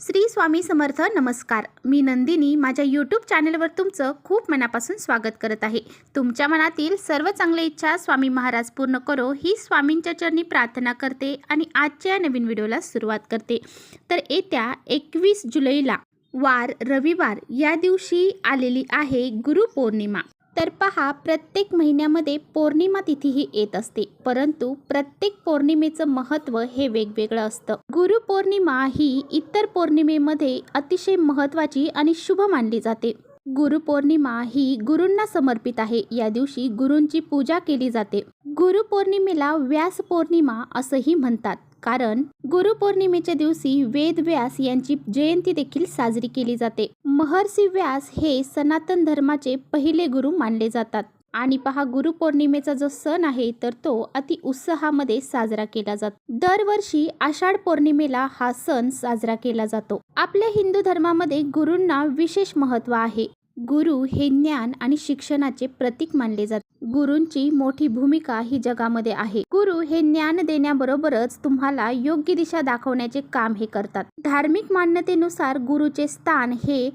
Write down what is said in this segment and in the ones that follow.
श्री स्वामी समर्थ नमस्कार. मी नंदिनी माझ्या यूट्यूब चॅनलवर तुमचं खूप मनापासून स्वागत करत आहे. तुमच्या मनातील सर्व चांगल्या इच्छा स्वामी महाराज पूर्ण करो ही स्वामींच्या चरणी प्रार्थना करते आणि आजच्या या नवीन व्हिडिओला सुरुवात करते. तर येत्या एकवीस जुलैला वार रविवार या दिवशी आलेली आहे गुरुपौर्णिमा तर पहा प्रत्येक महिन्यामध्ये पौर्णिमा तिथीही येत असते परंतु प्रत्येक पौर्णिमेचं महत्त्व हे वेगवेगळं असतं. गुरुपौर्णिमा ही इतर पौर्णिमेमध्ये अतिशय महत्त्वाची आणि शुभ मानली जाते. गुरुपौर्णिमा ही गुरूंना समर्पित आहे. या दिवशी गुरूंची पूजा केली जाते. गुरुपौर्णिमेला व्यास पौर्णिमा असंही म्हणतात. कारण गुरुपौर्णिमेच्या दिवशी वेद व्यास यांची जयंती देखील साजरी केली जाते. महर्षी व्यास हे सनातन धर्माचे पहिले गुरु मानले जातात. आणि पहा गुरुपौर्णिमेचा जो सण आहे तर तो अति उत्साहामध्ये साजरा केला जातो. दरवर्षी आषाढ पौर्णिमेला हा सण साजरा केला जातो. आपल्या हिंदू धर्मामध्ये गुरूंना विशेष महत्त्व आहे. गुरु हे ज्ञान आणि शिक्षणाचे प्रतीक मानले जाते. गुरूंची मोठी भूमिका ही जगामध्ये आहे. गुरु हे ज्ञान देण्याबरोबरच तुम्हाला योग्य दिशा दाखवण्याचे काम हे करतात. धार्मिक मान्यतेनुसार गुरुचे स्थान हे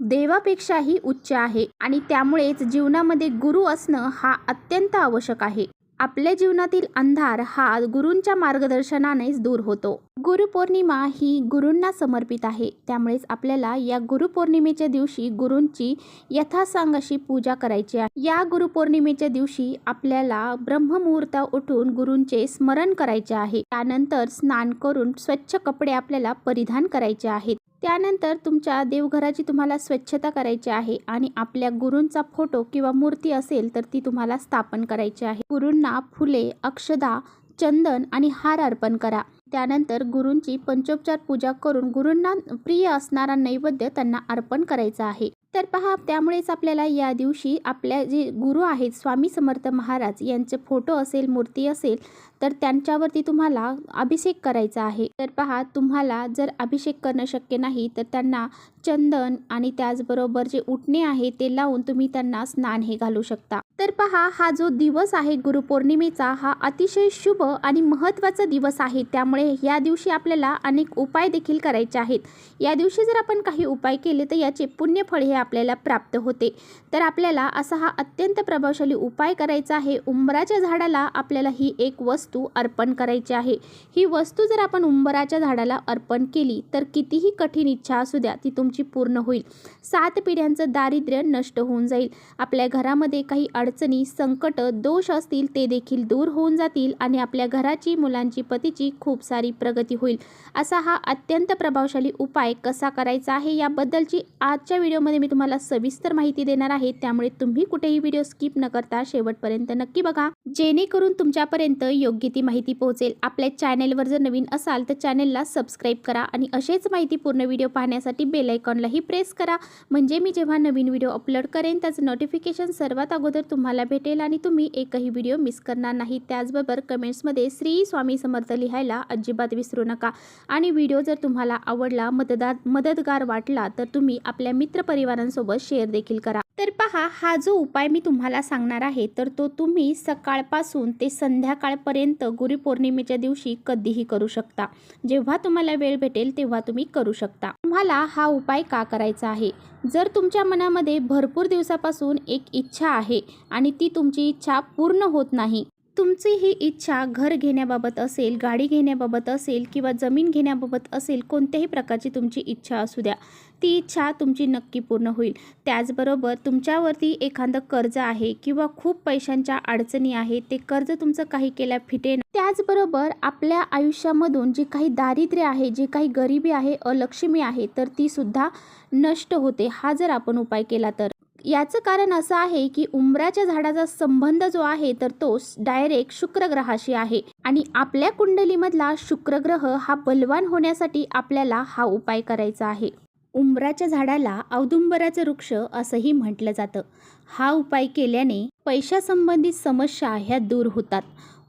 देवापेक्षाही उच्च आहे आणि त्यामुळेच जीवनामध्ये गुरु असणं हा अत्यंत आवश्यक आहे. आपल्या जीवनातील अंधार हा गुरूंच्या मार्गदर्शनानेच दूर होतो. गुरुपौर्णिमा ही गुरूंना समर्पित आहे. त्यामुळेच आपल्याला या गुरुपौर्णिमेच्या दिवशी गुरूंची यथासांग अशी पूजा करायची आहे. या गुरुपौर्णिमेच्या दिवशी आपल्याला ब्रह्ममुहूर्त उठून गुरूंचे स्मरण करायचे आहे. त्यानंतर स्नान करून स्वच्छ कपडे आपल्याला परिधान करायचे आहेत. त्यानंतर तुमच्या देवघराची तुम्हाला स्वच्छता करायची आहे आणि आपल्या गुरूंचा फोटो किंवा मूर्ती असेल तर ती तुम्हाला स्थापन करायची आहे. गुरूंना फुले अक्षदा चंदन आणि हार अर्पण करा. त्यानंतर गुरूंची पंचोपचार पूजा करून गुरूंना प्रिय असणारा नैवेद्य त्यांना अर्पण करायचा आहे. तर पहा त्यामुळेच आपल्याला या दिवशी आपल्या जे गुरु आहेत स्वामी समर्थ महाराज यांचे फोटो असेल मूर्ती असेल तर त्यांच्यावरती तुम्हाला अभिषेक करायचा आहे. तर पहा तुम्हाला जर अभिषेक करणं शक्य नाही तर त्यांना चंदन आणि त्याचबरोबर जे उठणे आहे ते लावून तुम्ही त्यांना स्नान हे घालू शकता. तर पहा हा जो दिवस आहे गुरुपौर्णिमेचा हा अतिशय शुभ आणि महत्त्वाचा दिवस आहे. त्यामुळे या दिवशी आपल्याला अनेक उपाय देखील करायचे आहेत. या दिवशी जर आपण काही उपाय केले तर याचे पुण्यफळ हे आपल्याला प्राप्त होते. तर आपल्याला असा हा अत्यंत प्रभावशाली उपाय करायचा आहे. उंबराच्या झाडाला आपल्याला ही एक वस्तू अर्पण करायची आहे. ही वस्तू जर आपण उंबराच्या झाडाला अर्पण केली तर कितीही कठीण इच्छा असू द्या ती तुमची पूर्ण होईल. सात पिढ्यांचं दारिद्र्य नष्ट होऊन जाईल. आपल्या घरामध्ये काही अडचणी संकट दोष असतील ते देखील दूर होऊन जातील आणि आपल्या घराची मुलांची पतीची खूप सारी प्रगती होईल. असा हा अत्यंत प्रभावशाली उपाय कसा करायचा आहे याबद्दलची आजच्या व्हिडिओमध्ये मी तुम्हाला सविस्तर माहिती देणार आहे. त्यामुळे तुम्ही कुठेही व्हिडिओ स्किप न करता शेवटपर्यंत नक्की बघा. जेणेकरून तुमच्यापर्यंत योग्य ती माहिती पोहोचेल. आपल्या चॅनेलवर जर नवीन असाल तर चॅनेलला सबस्क्राईब करा आणि असेच माहितीपूर्ण व्हिडिओ पाहण्यासाठी बेल आयकॉनलाही प्रेस करा. म्हणजे मी जेव्हा नवीन व्हिडिओ अपलोड करेन त्याचं नोटिफिकेशन सर्वात अगोदर तुम्हाला भेटेल आणि तुम्ही एकही व्हिडिओ मिस करणार नाही. त्याचबरोबर कमेंट्समध्ये श्री स्वामी समर्थ लिहायला अजिबात विसरू नका. आणि व्हिडिओ जर तुम्हाला आवडला मतदार मदतगार वाटला तर तुम्ही आपल्या मित्रपरिवारांसोबत शेअर देखील करा. तर पहा हा जो उपाय मी तुम्हाला सांगणार आहे तर तो तुम्ही सकाळपासून ते संध्याकाळपर्यंत गुरुपौर्णिमेच्या दिवशी कधीही करू शकता. जेव्हा तुम्हाला वेळ भेटेल तेव्हा तुम्ही करू शकता. तुम्हाला हा उपाय का करायचा आहे? जर तुमच्या मनामध्ये भरपूर दिवसापासून एक इच्छा आहे आणि ती तुमची इच्छा पूर्ण होत नाही तुमची ही इच्छा घर घेण्याबाबत असेल गाडी घेण्याबाबत असेल किंवा जमीन घेण्याबाबत असेल कोणत्याही प्रकारची तुमची इच्छा असू द्या. ती इच्छा तुमची नक्की पूर्ण होईल. त्याचबरोबर तुमच्यावरती एखादं कर्ज आहे किंवा खूप पैशांच्या अडचणी आहे ते कर्ज तुमचं काही केल्या फिटे त्याचबरोबर आपल्या आयुष्यामधून जी काही दारिद्र्य आहे जी काही गरिबी आहे अलक्ष्मी आहे तर ती सुद्धा नष्ट होते. हा जर आपण उपाय केला तर. याचं कारण असं आहे की उंबराच्या झाडाचा संबंध जो आहे तर तो डायरेक्ट शुक्रग्रहाशी आहे. आणि आपल्या कुंडलीमधला शुक्रग्रह हा बलवान होण्यासाठी आपल्याला हा उपाय करायचा आहे. उंबराच्या झाडाला औदुंबराचं वृक्ष असंही म्हटलं जातं. हा उपाय केल्याने पैशासंबंधित समस्या ह्या दूर होतात.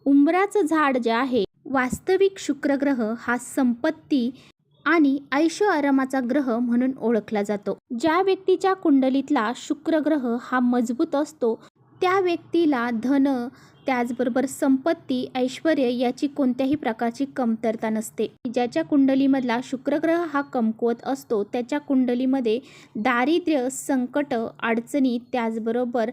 उंबराचं झाड जे आहे वास्तविक शुक्रग्रह हा संपत्ती आणि ऐशो आरामाचा ग्रह म्हणून ओळखला जातो. ज्या व्यक्तीच्या कुंडलीतला शुक्र ग्रह हा मजबूत असतो त्या व्यक्तीला धन त्याचबरोबर संपत्ती ऐश्वर याची कोणत्याही प्रकारची कमतरता नसते. ज्याच्या कुंडलीमधला शुक्रग्रह हा कमकुवत असतो त्याच्या कुंडलीमध्ये दारिद्र्य संकट अडचणी त्याचबरोबर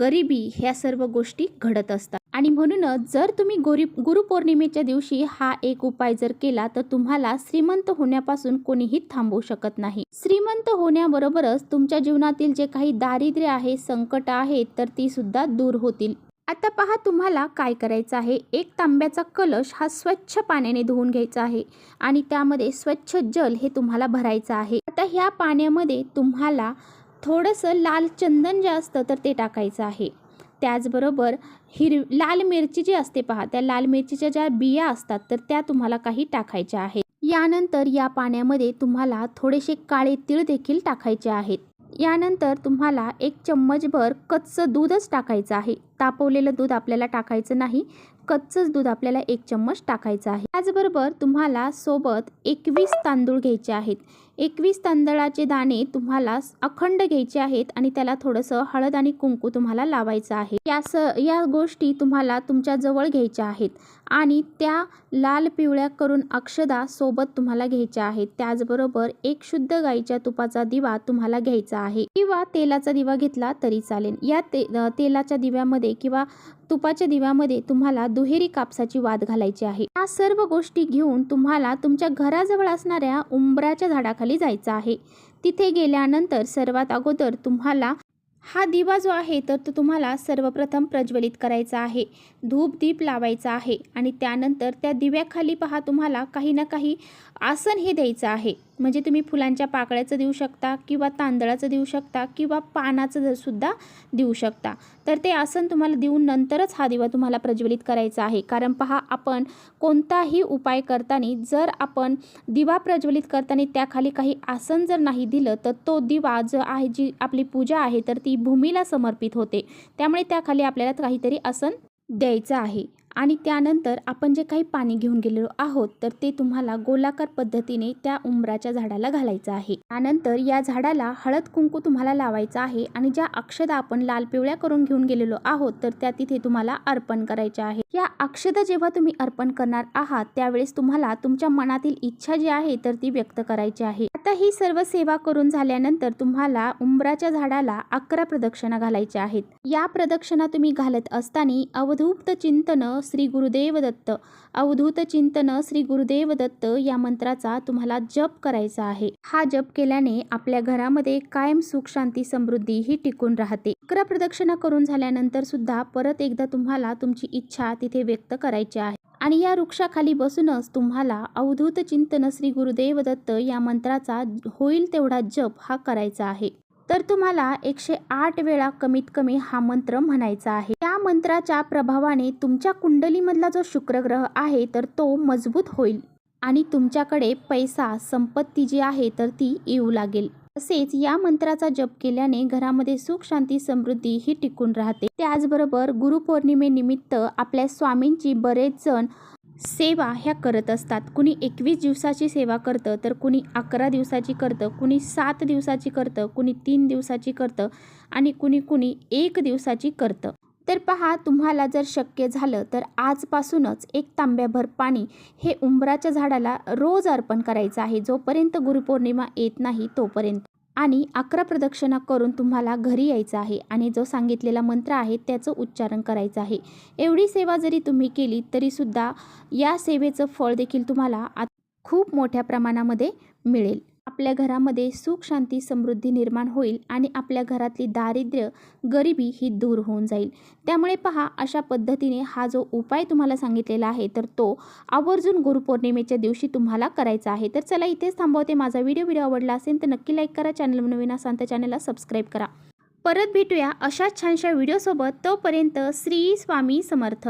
गरिबी ह्या सर्व गोष्टी घडत असतात. आणि म्हणूनच जर तुम्ही गोरी गुरुपौर्णिमेच्या दिवशी हा एक उपाय जर केला तर तुम्हाला श्रीमंत होण्यापासून कोणीही थांबवू शकत नाही. श्रीमंत होण्याबरोबरच तुमच्या जीवनातील जे काही दारिद्र्य आहे संकट आहेत तर ती सुद्धा दूर होतील. आता पहा तुम्हाला काय करायचं आहे. एक तांब्याचा कलश हा स्वच्छ पाण्याने धुवून घ्यायचा आहे आणि त्यामध्ये स्वच्छ जल हे तुम्हाला भरायचं आहे. आता ह्या पाण्यामध्ये तुम्हाला थोडंसं लाल चंदन जे असतं तर ते टाकायचं आहे. त्याचबरोबर हिर लाल मिरची जी असते पहा त्या लाल मिरचीच्या ज्या बिया असतात तर त्या तुम्हाला काही टाकायच्या आहेत. यानंतर या पाण्यामध्ये तुम्हाला थोडेसे काळे तीळ देखील टाकायचे आहेत. यानंतर तुम्हाला एक चम्मचभर कच्चं दूधच टाकायचं आहे. तापवलेलं दूध आपल्याला टाकायचं नाही. कच्चंच दूध आपल्याला एक चम्मच टाकायचं आहे. त्याचबरोबर तुम्हाला सोबत एकवीस तांदूळ घ्यायचे आहेत. एकवीस तांदळाचे दाणे तुम्हाला अखंड घ्यायचे आहेत आणि त्याला थोडंसं हळद आणि कुंकू तुम्हाला लावायचं आहे. या स या गोष्टी तुम्हाला तुमच्या जवळ घ्यायच्या आहेत आणि त्या लाल पिवळ्या करून अक्षदा सोबत तुम्हाला घ्यायच्या आहेत. त्याचबरोबर एक शुद्ध गाईच्या तुपाचा दिवा तुम्हाला घ्यायचा आहे. किंवा तेलाचा दिवा घेतला तरी चालेल. या ते तेलाच्या दिव्यामध्ये किंवा तुपाच्या दिव्यामध्ये तुम्हाला दुहेरी कापसाची वाद घालायची आहे. या सर्व गोष्टी घेऊन तुम्हाला तुमच्या घराजवळ असणाऱ्या उंबराच्या झाडाखाली जायचं आहे. तिथे गेल्यानंतर सर्वात अगोदर तुम्हाला हा दिवा जो आहे तर तो तुम्हाला सर्वप्रथम प्रज्वलित करायचा आहे. धूप दीप लावायचा आहे आणि त्यानंतर त्या दिव्याखाली पहा तुम्हाला काही ना काही आसन हे द्यायचं आहे. म्हणजे तुम्ही फुलांच्या पाकळ्याचं देऊ शकता किंवा तांदळाचं देऊ शकता किंवा पानाचं सुद्धा देऊ शकता. तर ते आसन तुम्हाला देऊन नंतरच हा दिवा तुम्हाला प्रज्वलित करायचा आहे. कारण पहा आपण कोणताही उपाय करताना जर आपण दिवा प्रज्वलित करताना त्याखाली काही आसन जर नाही दिलं तर तो दिवा जो आहे जी आपली पूजा आहे तर ती भूमीला समर्पित होते. त्यामुळे त्याखाली आपल्याला काहीतरी आसन द्यायचं आहे. आणि त्यानंतर आपण जे काही पाणी घेऊन गेलेलो आहोत तर ते तुम्हाला गोलाकार पद्धतीने त्या उंबराच्या झाडाला घालायचं आहे. त्यानंतर या झाडाला हळद कुंकू तुम्हाला लावायचं आहे आणि ज्या अक्षदा आपण लाल पिवळ्या करून घेऊन गेलेलो आहोत तर त्या तिथे तुम्हाला अर्पण करायच्या आहे. या अक्षदा जेव्हा तुम्ही अर्पण करणार आहात त्यावेळेस तुम्हाला तुमच्या मनातील इच्छा जी आहे तर ती व्यक्त करायची आहे. आता ही सर्व सेवा करून झाल्यानंतर तुम्हाला उंबराच्या झाडाला अकरा प्रदक्षिणा घालायच्या आहेत. या प्रदक्षिणा तुम्ही घालत असताना अवधूप्त चिंतन श्री गुरुदेव दत्त अवधूत चिंतन श्री गुरुदेव दत्त या मंत्राचा तुम्हाला जप करायचा आहे. हा जप केल्याने आपल्या घरामध्ये कायम सुख शांती समृद्धी ही टिकून राहते. अकरा प्रदक्षिणा करून झाल्यानंतर सुद्धा परत एकदा तुम्हाला तुमची इच्छा तिथे व्यक्त करायची आहे. आणि या वृक्षाखाली बसूनच तुम्हाला अवधूत चिंतन श्री गुरुदेव दत्त या मंत्राचा होईल तेवढा जप हा करायचा आहे. तर तुम्हाला एकशे आठ वेळा कमीत कमी हा मंत्र म्हणायचा आहे. या मंत्राच्या प्रभावाने तुमच्या कुंडलीमधला जो शुक्रग्रह आहे तर तो मजबूत होईल आणि तुमच्याकडे पैसा संपत्ती जी आहे तर ती येऊ लागेल. तसेच या मंत्राचा जप केल्याने घरामध्ये सुख शांती समृद्धी ही टिकून राहते. त्याचबरोबर गुरुपौर्णिमेनिमित्त आपल्या स्वामींची बरेच जण सेवा ह्या करत असतात. कुणी एकवीस दिवसाची सेवा करतं तर कुणी अकरा दिवसाची करतं कुणी सात दिवसाची करतं कुणी तीन दिवसाची करतं आणि कुणी कुणी एक दिवसाची करतं. तर पहा तुम्हाला जर शक्य झालं तर आजपासूनच एक तांब्याभर पाणी हे उंबराच्या झाडाला रोज अर्पण करायचं आहे. जोपर्यंत गुरुपौर्णिमा येत नाही तोपर्यंत. आणि अकरा प्रदक्षिणा करून तुम्हाला घरी यायचं आहे आणि जो सांगितलेला मंत्र आहे त्याचं उच्चारण करायचं आहे. एवढी सेवा जरी तुम्ही केली तरीसुद्धा या सेवेचं फळ देखील तुम्हाला आ खूप मोठ्या प्रमाणामध्ये मिळेल. आपल्या घरामध्ये सुख शांती समृद्धी निर्माण होईल आणि आपल्या घरातली दारिद्र्य गरिबी ही दूर होऊन जाईल. त्यामुळे पहा अशा पद्धतीने हा जो उपाय तुम्हाला सांगितलेला आहे तर तो आवर्जून गुरुपौर्णिमेच्या दिवशी तुम्हाला करायचा आहे. तर चला इथेच थांबवते माझा व्हिडिओ. व्हिडिओ आवडला असेल तर नक्की लाईक करा. चॅनल नवीन असाल तर चॅनलला सबस्क्राईब करा. परत भेटूया अशाच छानशा व्हिडिओसोबत. तोपर्यंत श्री स्वामी समर्थ.